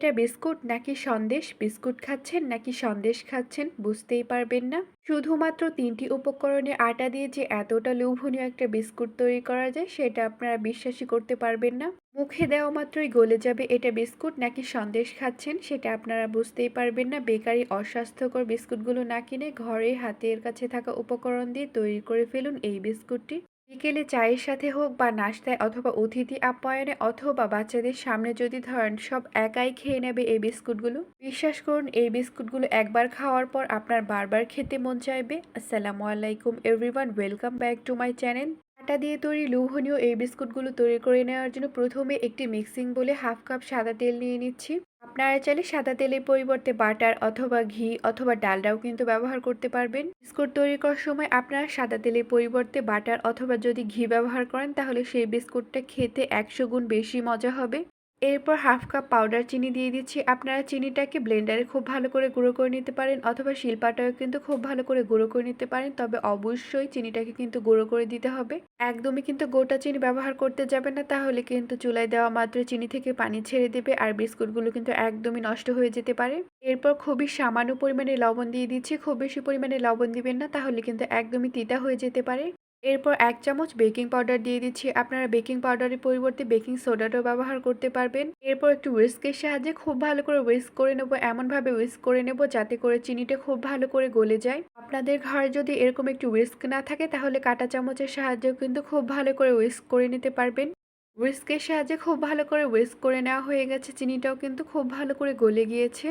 এটা বিস্কুট নাকি সন্দেশ? বিস্কুট খাচ্ছেন নাকি সন্দেশ খাচ্ছেন বুঝতেই পারবেন না। শুধুমাত্র তিনটি উপকরণে আটা দিয়ে যে এতটা লোভনীয় একটা বিস্কুট তৈরি করা যায়, সেটা আপনারা বিশ্বাসই করতে পারবেন না। মুখে দেওয়া মাত্রই গলে যাবে এটা বিস্কুট নাকি সন্দেশ খাচ্ছেন, সেটা আপনারা বুঝতেই পারবেন না। বেকারি অস্বাস্থ্যকর বিস্কুটগুলো না কিনে ঘরে হাতের কাছে থাকা উপকরণ দিয়ে তৈরি করে ফেলুন এই বিস্কুটটি। বিকেলে চায়ের সাথে হোক বা নাস্তায় অথবা অতিথি আপ্যায়নে অথবা বাচ্চাদের সামনে যদি ধরেন সব একাই খেয়ে নেবে এই বিস্কুটগুলো, বিশ্বাস করুন এই বিস্কুটগুলো একবার খাওয়ার পর আপনার বারবার খেতে মন চাইবে। আসসালামু আলাইকুম everyone, welcome back to my channel. আটা দিয়ে তৈরি লোভনীয় এই বিস্কুটগুলো তৈরি করে নেওয়ার জন্য প্রথমে একটি মিক্সিং বলে হাফ কাপ সাদা তেল নিয়ে নিচ্ছি। আপনারা চাইলে সাদা তেলের পরিবর্তে বাটার অথবা ঘি অথবা ডালডাও কিন্তু ব্যবহার করতে পারবেন। বিস্কুট তৈরি করার সময় আপনারা সাদা তেলের পরিবর্তে বাটার অথবা যদি ঘি ব্যবহার করেন, তাহলে সেই বিস্কুটটা খেতে একশো গুণ বেশি মজা হবে। এরপর হাফ কাপ পাউডার চিনি দিয়ে দিচ্ছি। আপনারা চিনিটাকে ব্লেন্ডারে খুব ভালো করে গুঁড়ো করে নিতে পারেন অথবা শিল্পাটাও কিন্তু খুব ভালো করে গুঁড়ো করে নিতে পারেন। তবে অবশ্যই চিনিটাকে কিন্তু গুঁড়ো করে দিতে হবে। একদমই কিন্তু গোটা চিনি ব্যবহার করতে যাবে না, তাহলে কিন্তু চুলায় দেওয়া মাত্র চিনি থেকে পানি ছেড়ে দেবে আর বিস্কুটগুলো কিন্তু একদমই নষ্ট হয়ে যেতে পারে। এরপর খুবই সামান্য পরিমাণে লবণ দিয়ে দিচ্ছি। খুব বেশি পরিমাণে লবণ দিবেন না, তাহলে কিন্তু একদমই তিতা হয়ে যেতে পারে। এরপর এক চামচ বেকিং পাউডার দিয়ে দিচ্ছি। আপনারা বেকিং পাউডারের পরিবর্তে বেকিং সোডাটাও ব্যবহার করতে পারবেন। এরপর একটু উইস্কের সাহায্যে খুব ভালো করে উইস্ক করে নেব, এমনভাবে উইস্ক করে নেব যাতে করে চিনিটা খুব ভালো করে গলে যায়। আপনাদের ঘরে যদি এরকম একটু উইস্ক না থাকে, তাহলে কাটা চামচের সাহায্যেও কিন্তু খুব ভালো করে উইস্ক করে নিতে পারবেন। উইস্কের সাহায্যে খুব ভালো করে উইস্ক করে নেওয়া হয়ে গেছে, চিনিটাও কিন্তু খুব ভালো করে গলে গিয়েছে।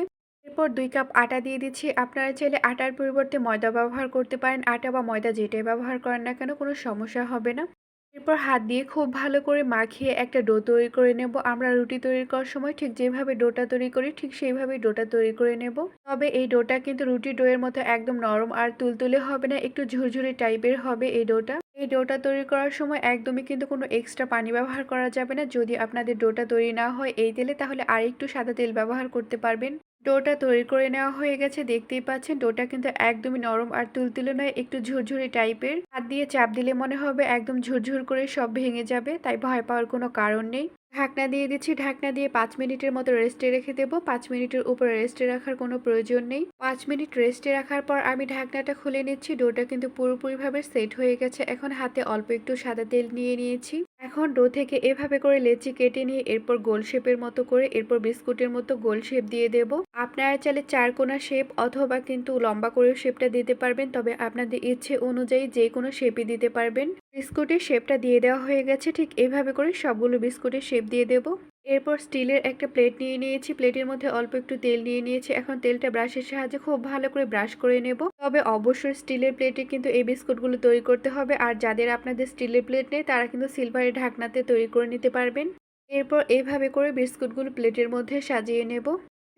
এরপর দুই কাপ আটা দিয়ে দিচ্ছি। আপনারা চাইলে আটার পরিবর্তে ময়দা ব্যবহার করতে পারেন। আটা বা ময়দা যেটাই ব্যবহার করেন না কেন, কোনো সমস্যা হবে না। এরপর হাত দিয়ে খুব ভালো করে মাখিয়ে একটা ডো তৈরি করে নেব। আমরা রুটি তৈরি করার সময় ঠিক যেভাবে ডোটা তৈরি করি, ঠিক সেইভাবে ডোটা তৈরি করে নেব। তবে এই ডোটা কিন্তু রুটি ডোয়ের মতো একদম নরম আর তুলতুলে হবে না, একটু ঝুরঝুরি টাইপের হবে এই ডোটা। এই ডোটা তৈরি করার সময় একদমই কিন্তু কোনো এক্সট্রা পানি ব্যবহার করা যাবে না। যদি আপনাদের ডোটা তৈরি না হয় এই তেলে, তাহলে আর একটু সাদা তেল ব্যবহার করতে পারবেন। ডোটা তৈরি করে নেওয়া হয়ে গেছে। দেখতেই পাচ্ছেন, ডোটা কিন্তু একদমই নরম আর তুলতুলে নয়, একটু ঝুরঝুরি টাইপের। হাত দিয়ে চাপ দিলে মনে হবে একদম ঝুরঝুর করে সব ভেঙে যাবে, তাই ভয় পাওয়ার কোনো কারণ নেই। ঢাকনা দিয়ে দিচ্ছি, ঢাকনা দিয়ে পাঁচ মিনিটের মতো রেস্টে রেখে দেবো। পাঁচ মিনিটের উপরে রেস্টে রাখার কোনো প্রয়োজন নেই। পাঁচ মিনিট রেস্টে রাখার পর আমি ঢাকনাটা খুলে নিচ্ছি, ডোটা কিন্তু পুরোপুরিভাবে সেট হয়ে গেছে। এখন হাতে অল্প একটু সাদা তেল নিয়ে নিয়েছি। এখন ডো থেকে এভাবে করে লেচি কেটে নিয়ে এরপর গোল শেপের মতো করে এরপর বিস্কুটের মতো গোল শেপ দিয়ে দেব। আপনারা চাইলে চার কোনা শেপ অথবা কিন্তু লম্বা করেও শেপটা দিতে পারবেন, তবে আপনাদের ইচ্ছে অনুযায়ী যে কোনো শেপই দিতে পারবেন। বিস্কুটের শেপটা দিয়ে দেওয়া হয়ে গেছে, ঠিক এভাবে করে সবগুলো বিস্কুটের শেপ দিয়ে দেব। এরপর স্টিলের একটা প্লেট নিয়ে নিয়েছি। প্লেটের মধ্যে অল্প একটু তেল নিয়ে নিয়েছি। এখন তেলটা ব্রাশের সাহায্যে খুব ভালো করে ব্রাশ করে নেব। তবে অবশ্যই স্টিলের প্লেটে কিন্তু এই বিস্কুটগুলো তৈরি করতে হবে। আর যাদের আপনাদের স্টিলের প্লেট নেই, তারা কিন্তু সিলভারের ঢাকনাতে তৈরি করে নিতে পারবেন। এরপর এইভাবে করে বিস্কুটগুলো প্লেটের মধ্যে সাজিয়ে নেব।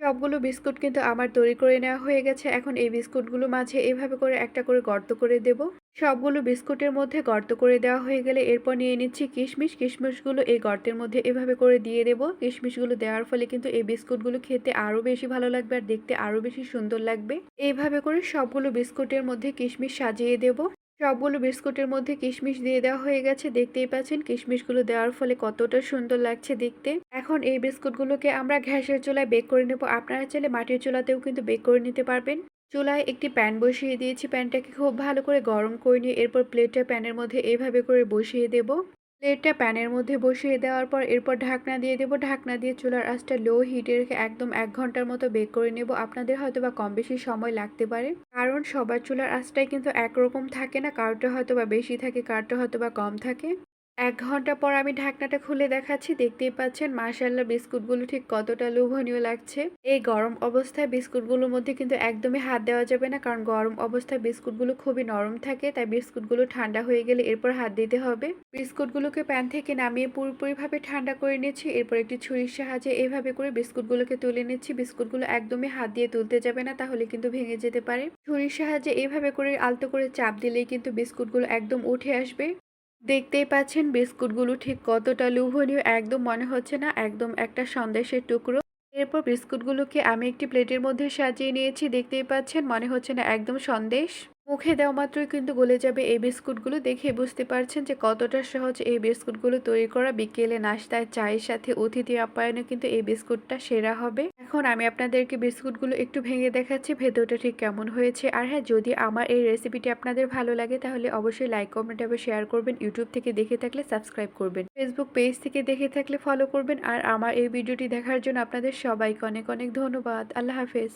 সবগুলো বিস্কুট কিন্তু আমার তৈরি করে নেওয়া হয়ে গেছে। এখন এই বিস্কুটগুলো মাঝে এভাবে করে একটা করে গর্ত করে দেব। সবগুলো বিস্কুটের মধ্যে গর্ত করে দেওয়া হয়ে গেলে এরপর নিয়ে নিচ্ছি কিশমিশ। কিশমিশগুলো এই গর্তের মধ্যে এভাবে করে দিয়ে দেব। কিশমিশগুলো দেওয়ার ফলে কিন্তু এই বিস্কুটগুলো খেতে আরও বেশি ভালো লাগবে আর দেখতে আরও বেশি সুন্দর লাগবে। এইভাবে করে সবগুলো বিস্কুটের মধ্যে কিশমিশ সাজিয়ে দেব। সবগুলো বিস্কুটের মধ্যে কিশমিশ দিয়ে দেওয়া হয়ে গেছে। দেখতেই পাচ্ছেন কিশমিশগুলো দেওয়ার ফলে কতটা সুন্দর লাগছে দেখতে। এখন এই বিস্কুটগুলোকে আমরা ঘ্যাসের চুলায় বেক করে নেব। আপনারা চাইলে মাটির চুলাতেও কিন্তু বেক করে নিতে পারবেন। চুলায় একটি প্যান বসিয়ে দিয়েছি। প্যানটাকে খুব ভালো করে গরম করে নিয়ে এরপর প্লেটটা প্যানের মধ্যে এভাবে করে বসিয়ে দেব। প্লেটটা প্যানের মধ্যে বসিয়ে দেওয়ার পর এরপর ঢাকনা দিয়ে দেবো। ঢাকনা দিয়ে চুলার আঁচটা লো হিটে রেখে একদম এক ঘণ্টার মতো বেক করে নেব। আপনাদের হয়তো বা কম বেশি সময় লাগতে পারে। কারণ সবার চুলার আঁচটাই কিন্তু একরকম থাকে না কারোটা হয়তো বা বেশি থাকে কারোটা হয়তো বা কম থাকে। এক ঘণ্টা পর আমি ঢাকনাটা খুলে দেখাচ্ছি, দেখতেই পাচ্ছেন মাশাল্লাহ বিস্কুটগুলো ঠিক কতটা লোভনীয় লাগছে। এই গরম অবস্থায় বিস্কুটগুলোর মধ্যে কিন্তু একদমই হাত দেওয়া যাবে না, কারণ গরম অবস্থায় বিস্কুটগুলো খুবই নরম থাকে, তাই বিস্কুটগুলো ঠান্ডা হয়ে গেলে এরপর হাত দিতে হবে। বিস্কুটগুলোকে প্যান থেকে নামিয়ে পুরোপুরিভাবে ঠান্ডা করে নিচ্ছি, এরপর একটি ছুরির সাহায্যে এইভাবে করে বিস্কুটগুলোকে তুলে নিচ্ছি, বিস্কুটগুলো একদমই হাত দিয়ে তুলতে যাবে না, তাহলে কিন্তু ভেঙে যেতে পারে। ছুরির সাহায্যে এইভাবে করে আলতো করে চাপ দিলেই কিন্তু বিস্কুটগুলো একদম উঠে আসবে। দেখতেই পাচ্ছেন বিস্কুটগুলো ঠিক কতটা লোভনীয়, একদম মনে হচ্ছে না, একদম একটা সন্দেশের টুকরো। এরপর বিস্কুটগুলোকে আমি একটি প্লেটের মধ্যে সাজিয়ে নিয়েছি, দেখতেই পাচ্ছেন মনে হচ্ছে না একদম সন্দেশ। মুখে দেওয়া মাত্রই কিন্তু গলে যাবে এই বিস্কুটগুলো। দেখে বুঝতে পারছেন যে কতটা সহজ এই বিস্কুটগুলো তৈরি করা। বিকেলে নাস্তায় চায়ের সাথে অতিথি আপ্যায়নে কিন্তু এই বিস্কুটটা সেরা হবে। এখন আমি আপনাদেরকে বিস্কুটগুলো একটু ভেঙে দেখাচ্ছি, ভেতরটা ঠিক কেমন হয়েছে। আর হ্যাঁ যদি আমার এই রেসিপিটি আপনাদের ভালো লাগে তাহলে অবশ্যই লাইক, কমেন্ট এবং শেয়ার করবেন। ইউটিউব থেকে দেখে থাকলে সাবস্ক্রাইব করবেন। ফেসবুক পেজ থেকে দেখে থাকলে ফলো করবেন। আর আমার এই ভিডিওটি দেখার জন্য আপনাদের সবাইকে অনেক অনেক ধন্যবাদ। আল্লাহ হাফেজ।